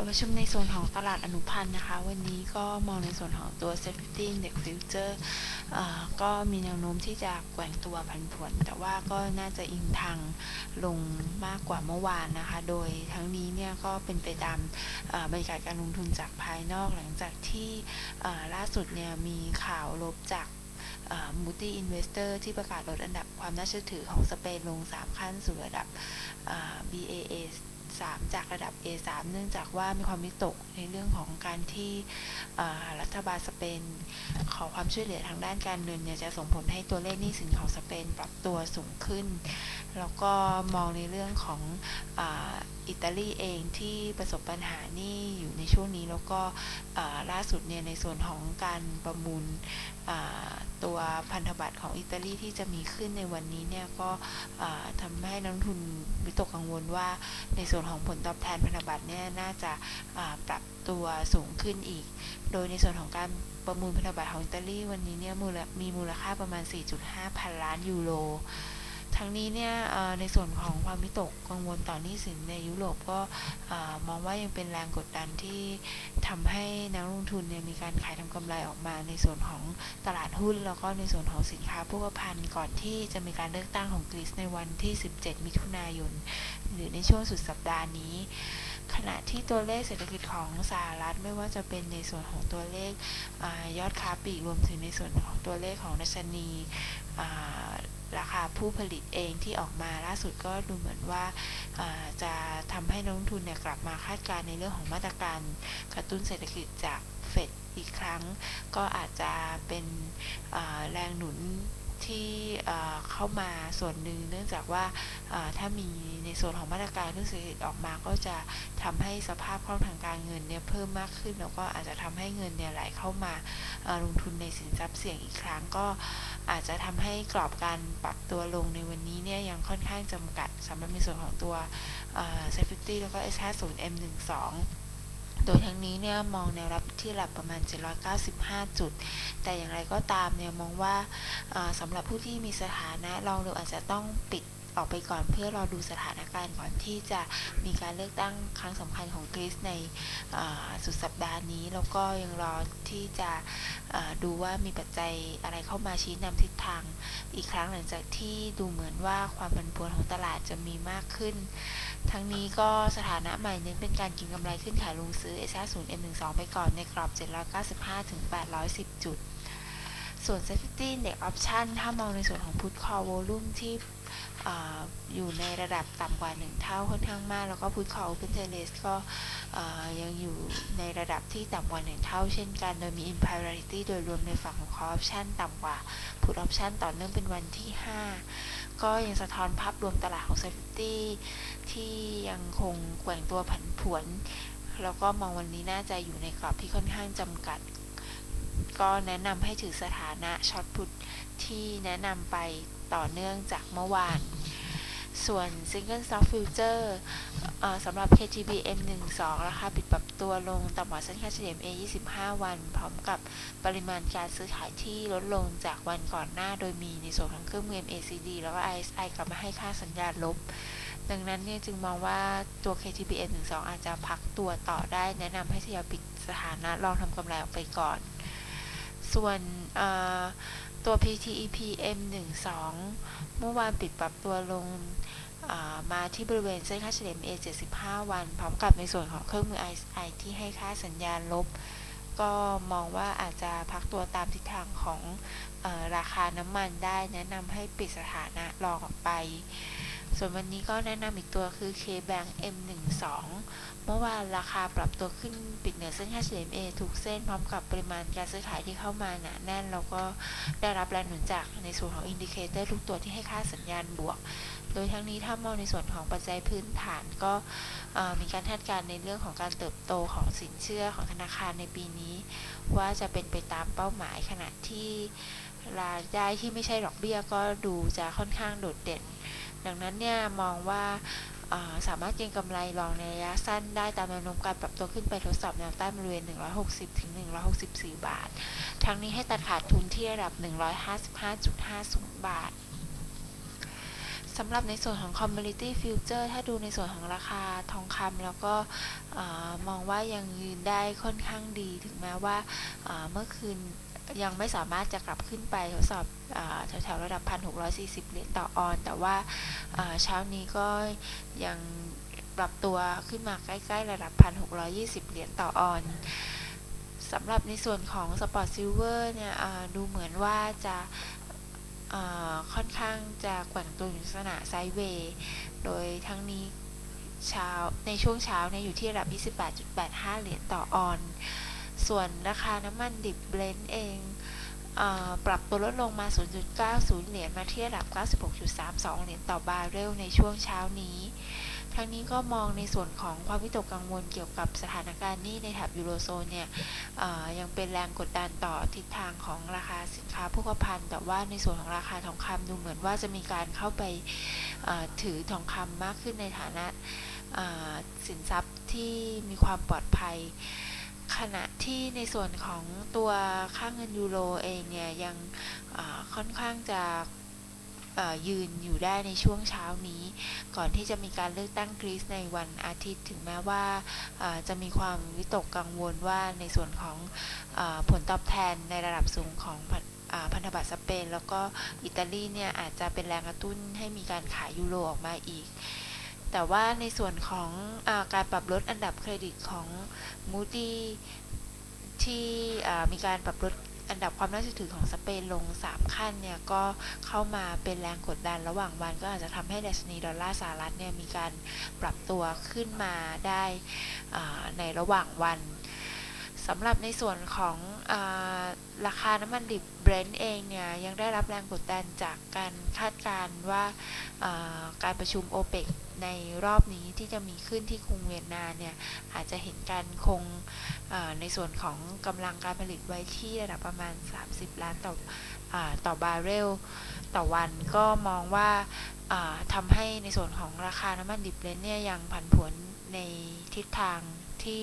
ปิดประชุมในส่วนของตลาดอนุพันธ์นะคะ วันนี้ก็มองในส่วนของตัว Safety Index Future เอ่อก็มีแนวโน้มที่จะแกว่งตัวผันผวน แต่ว่าก็น่าจะอิงทางลงมากกว่าเมื่อวานนะคะ โดยทั้งนี้เนี่ยก็เป็นไปตามบรรยากาศการลงทุนจากภายนอกหลังจากที่ล่าสุดเนี่ยมีข่าวลบจากมูตี้อินเวสเตอร์ที่ประกาศลดอันดับความน่าเชื่อถือของสเปนลง 3 ขั้นสู่ระดับ BAA 3 จากระดับ A3 เนื่องจากว่ามีความวิตกในเรื่องของการที่รัฐบาลสเปนขอความช่วยเหลือทางด้านการเงินเนี่ยจะส่งผลให้ตัวเลขหนี้สินของสเปนปรับตัวสูงขึ้น แล้วก็มองในเรื่องของออิตาลีเองที่ประสบปัญหานี้อยู่ในช่วงนี้แล้วก็ล่าสุดเนี่ยในส่วนของการประมูลตัวพันธบัตรของอิตาลีที่จะมีขึ้นในวันนี้เนี่ยก็อ่าทำให้นักทุนวิตกกังวลว่าในส่วนของผลตอบแทนพันธบัตรเนี่ยน่าจะปรับตัวสูงขึ้นอีก โดยในส่วนของการประมูลพันธบัตรของอิตาลีวันนี้เนี่ยมูลมีมูลค่าประมาณ 4.5 พันล้านยูโร ทั้งนี้เนี่ยในส่วนของความวิตกกังวลต่อหนี้สินในยุโรปก็มองว่ายังเป็นแรงกดดันที่ทำให้นักลงทุนเนี่ยมีการขายทำกำไรออกมาในส่วนของตลาดหุ้น แล้วก็ในส่วนของสินค้าโภคภัณฑ์ก่อนที่จะมีการเลือกตั้งของกรีซในวันที่ 17 มิถุนายน หรือในช่วงสุดสัปดาห์นี้ขณะที่ตัวเลขเศรษฐกิจของสหรัฐไม่ว่าจะเป็นในส่วนของตัวเลขอยอดค้าปลีกรวมถึงในส่วนของตัวเลขของดัชนี ราคาผู้ผลิตเองที่ออกมาล่าสุดก็ดูเหมือนว่าาจะทำให้นักลงทุนเนี่ยกลับมาคาดการณ์ในเรื่องของมาตรการกระตุ้นเศรษฐกิจจากเฟดอีกครั้ง ก็อาจจะเป็นแรงหนุน ที่เข้ามาส่วนหนึ่งเนื่องจากว่าถ้ามีในส่วนของมาตรการเรื่องเศรษฐกิจออกมาก็จะทำให้สภาพคล่องทางการเงินเนี่ยเพิ่มมากขึ้น แล้วก็อาจจะทำให้เงินเนี่ยไหลเข้ามาลงทุนในสินทรัพย์เสี่ยงอีกครั้งก็อาจจะทำให้กรอบการปรับตัวลงในวันนี้เนี่ยยังค่อนข้างจำกัดสำหรับในส่วนของตัวเอ่อ Safety แล้วก็ S50 M12 โดยทั้งนี้เนี่ยมองแนวรับที่ระดับประมาณ 795 จุด แต่อย่างไรก็ตามเนี่ยมองว่าสำหรับผู้ที่มีสถานะเราเราอาจจะต้องปิด ออกไปก่อนเพื่อรอดูสถานการณ์ก่อนที่จะมีการเลือกตั้งครั้งสำคัญของกรีซในสุดสัปดาห์นี้ แล้วก็ยังรอที่จะดูว่ามีปัจจัยอะไรเข้ามาชี้นำทิศทาง อีกครั้งหลังจากที่ดูเหมือนว่าความผันผวนของตลาดจะมีมากขึ้น ทั้งนี้ก็สถานะใหม่เน้นเป็นการกินกำไรขึ้นขายลงซื้อ S50 M12 ไปก่อนในกรอบ 795ถึง810 จุด ส่วน Safety Index Option ถ้ามองในส่วนของ Put Call Volume ที่ออยู่ในระดับต่ำกว่า 1 เท่าค่อนข้างมาก แล้วก็ Put Call Open Interest ก็ยังอยู่ในระดับที่ต่ำกว่า 1 เท่า เช่นกันโดยมี Imparity โดยรวมในฝั่งของ Call Option ต่ำกว่า Put Option ต่อเนื่องเป็นวันที่ 5 ก็ยังสะท้อนภาพรวมตลาดของ Safety ที่ยังคงแกว่งตัวผันผวน แล้วก็มองวันนี้น่าจะอยู่ในกรอบที่ค่อนข้างจำกัด ก็แนะนำให้ถือสถานะช็อตพุทที่แนะนำไปต่อเนื่องจากเมื่อวาน ส่วน Single Stock Future เอ่อสำหรับ KTB M12 ราคาปิดปรับตัวลงต่ำกว่าเส้นค่าเฉลี่ย MA 25 วัน พร้อมกับปริมาณการซื้อขายที่ลดลงจากวันก่อนหน้าโดยมีในส่วนของเครื่องมือ MACD แล้วก็ ISI กลับมาให้ค่าสัญญาณลบ ดังนั้นเนี่ยจึงมองว่าตัว KTB M12 อาจจะพักตัวต่อได้แนะนำให้ทยอยปิดสถานะลองทำกำไรออกไปก่อน ส่วนตัว PTEP M12 เมื่อวานปิดปรับตัวลงมาที่บริเวณเส้นค่าเฉลี่ย MA 75 วัน พร้อมกับในส่วนของเครื่องมือ ISI ที่ให้ค่าสัญญาณลบ ก็มองว่าอาจจะพักตัวตามทิศทางของออราคาน้ำมันได้แนะนำให้ปิดสถานะรองออกไป ส่วนวันนี้ก็แนะนำอีกตัวคือ KBank M12 เมื่อวานราคาปรับตัวขึ้นปิดเหนือเส้นค่าเฉลี่ย MA ทุกเส้นพร้อมกับปริมาณการซื้อขายที่เข้ามาหนาแน่น แล้วก็ได้รับแรงหนุนจากในส่วนของอินดิเคเตอร์ทุกตัวที่ให้ค่าสัญญาณบวก โดยทั้งนี้ถ้ามองในส่วนของปัจจัยพื้นฐานก็มีการคาดการณ์ในเรื่องของการเติบโตของสินเชื่อของธนาคารในปีนี้ ว่าจะเป็นไปตามเป้าหมายขณะที่ รายได้ที่ไม่ใช่ดอกเบี้ยก็ดูจะค่อนข้างโดดเด่น ดังนั้นเนี่ยมองว่าสามารถเก็งกำไรรองในระยะสั้นได้ตามแนวโน้มการปรับตัวขึ้นไปทดสอบแนวต้านบริเวณ 160 ถึง 164 บาท ทั้งนี้ให้ตัดขาดทุนที่ระดับ 155.50 บาทสำหรับในส่วนของ commodity future ถ้าดูในส่วนของราคาทองคำแล้วก็อมองว่ายังยืนได้ค่อนข้างดีถึงแม้ว่าเมื่อคืน ยังไม่สามารถจะกลับขึ้นไปทดสอบอแถวๆระดับ 1,640 เหรียญต่อออน แต่ว่าเช้านี้ก็ยังปรับตัวขึ้นมาใกล้ ๆ ระดับ 1,620 เหรียญต่อออนสำหรับในส่วนของ Spot Silver เนี่ยเอ่อดูเหมือนว่าจะค่อนข้างจะแกว่งตัวอยู่ลักษณะไซด์เวย์ โดยทั้งนี้เช้าในช่วงเช้าเนี่ยอยู่ที่ระดับ 28.85 เหรียญต่อออน ส่วนราคาน้ำมันดิบเบลนด์เองอปรับตัวลดลงมา 0.90 เหรียญมาที่ระดับ 96.32 เหรียญต่อบาร์เรลในช่วงเช้านี้ ทั้งนี้ก็มองในส่วนของความวิตกกังวลเกี่ยวกับสถานการณ์นี้ในแถบยูโรโซนเนี่ยยังเป็นแรงกดดันต่อทิศทางของราคาสินค้าโภคภัณฑ์แต่ว่าในส่วนของราคาทองคำดูเหมือนว่าจะมีการเข้าไปถือทองคำมากขึ้นในฐานะสินทรัพย์ที่มีความปลอดภัย ขณะที่ในส่วนของตัวค่าเงินยูโรเองเนี่ยยังค่อนข้างจะยืนอยู่ได้ในช่วงเช้านี้ ก่อนที่จะมีการเลือกตั้งกรีซในวันอาทิตย์ถึงแม้ว่าจะมีความวิตกกังวลว่าในส่วนของอผลตอบแทนในระดับสูงของพันธบัตรสเปน แล้วก็อิตาลีเนี่ยอาจจะเป็นแรงกระตุ้นให้มีการขายยูโรออกมาอีก แต่ว่าในส่วนของอาการปรับลดอันดับเครดิตของ Moody ที่มีการปรับลดอันดับความน่าเชื่อถือของสเปนลง 3 ขั้นเนี่ยก็เข้ามาเป็นแรงกดดันระหว่างวันก็อาจจะทำให้ดัชนีดอลลาร์สหรัฐเนี่ยมีการปรับตัวขึ้นมาได้ในระหว่างวัน สำหรับในส่วนของอราคาน้ำมันดิบเบรนท์เองเนี่ย ยังได้รับแรงกดดันจากการคาดการณ์ว่าการประชุมโอเปกในรอบนี้ที่จะมีขึ้นที่กรุงเวียนนาเนี่ย อาจจะเห็นการคงในส่วนของกำลังการผลิตไว้ที่ระดับประมาณ 30 ล้านต่ออต่อบาร์เรลต่อวันก็มองว่าอ่าทำให้ในส่วนของราคาน้ำมันดิบเบรนท์เนี่ยยังผันผวนในทิศทาง ที่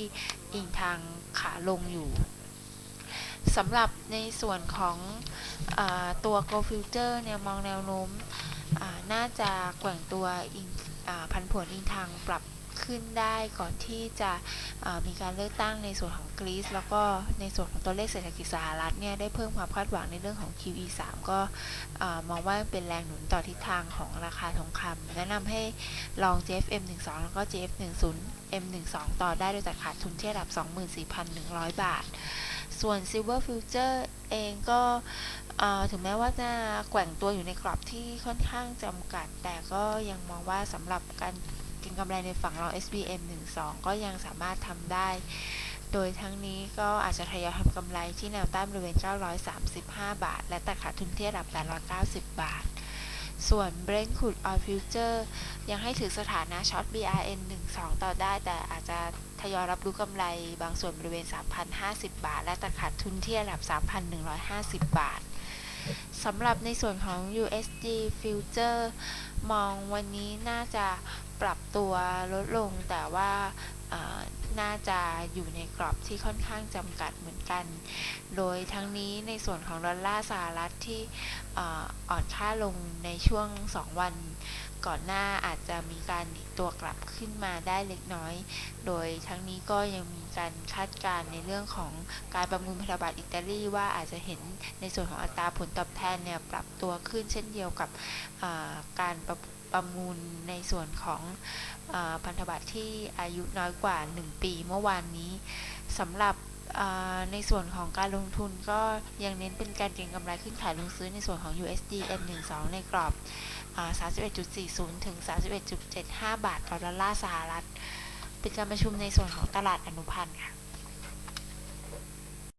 อิงทางขาลงอยู่สำหรับในส่วนของอตัว Go Future เนี่ยมองแนวโน้มน่าจะแกว่งตัวอิงอพันผวนอิงทางปรับ ขึ้นได้ก่อนที่จะมีการเลือกตั้งในส่วนของกรีซแล้วก็ในส่วนของตัวเลขเศรษฐกิจสหรัฐเนี่ยได้เพิ่มความคาดหวังในเรื่องของ QE 3 ก็มองว่าเป็นแรงหนุนต่อทิศทางของราคาทองคำแนะนำให้ลอง JFM 12แล้วก็ JF 10 M 12ต่อได้โดยตัดขาดทุนที่ระดับ 24,100 บาท ส่วน Silver Future เองก็ถึงแม้ว่าจะแกว่งตัวอยู่ในกรอบที่ค่อนข้างจำกัด แต่ก็ยังมองว่าสำหรับการ เก็งกำไรในฝั่งเรา SBM 12 ก็ยังสามารถทำได้ โดยทั้งนี้ก็อาจจะทยอยทำกำไรที่แนวต้านบริเวณ 935 บาท และตัดขาดทุนที่ระดับ 890 บาท ส่วน Brent Crude Oil Future ยังให้ถือสถานะช็อต BRN 12 ต่อได้ แต่อาจจะทยอยรับรู้กำไรบางส่วนบริเวณ 3,050 บาท และตัดขาดทุนที่ระดับ 3,150 บาทสำหรับในส่วนของ USD Future มองวันนี้น่าจะ ปรับตัวลดลงแต่ว่าน่าจะอยู่ในกรอบที่ค่อนข้างจำกัดเหมือนกัน โดยทั้งนี้ในส่วนของดอลลาร์สหรัฐที่อ่ออ่อนค่าลงในช่วง 2 วันก่อนหน้าอาจจะมีการดีตัวกลับขึ้นมาได้เล็กน้อย โดยทั้งนี้ก็ยังมีการคาดการณ์ในเรื่องของการประมูลพันธบัตรอิตาลีว่าอาจจะเห็นในส่วนของอัตราผลตอบแทนเนี่ยปรับตัวขึ้นเช่นเดียวกับการประ ประมูลในส่วนของอพันธบัตรที่อายุน้อยกว่า 1 ปีเมื่อวานนี้สำหรับในส่วนของการลงทุนก็ยังเน้นเป็นการเก็งกำไรขึ้นขายลงซื้อในส่วนของ USD N12 ในกรอบอ่า31.40 ถึง 31.75 บาทต่อดอลลาร์สหรัฐ เป็นการประชุมในส่วนของตลาดอนุพันธ์ค่ะ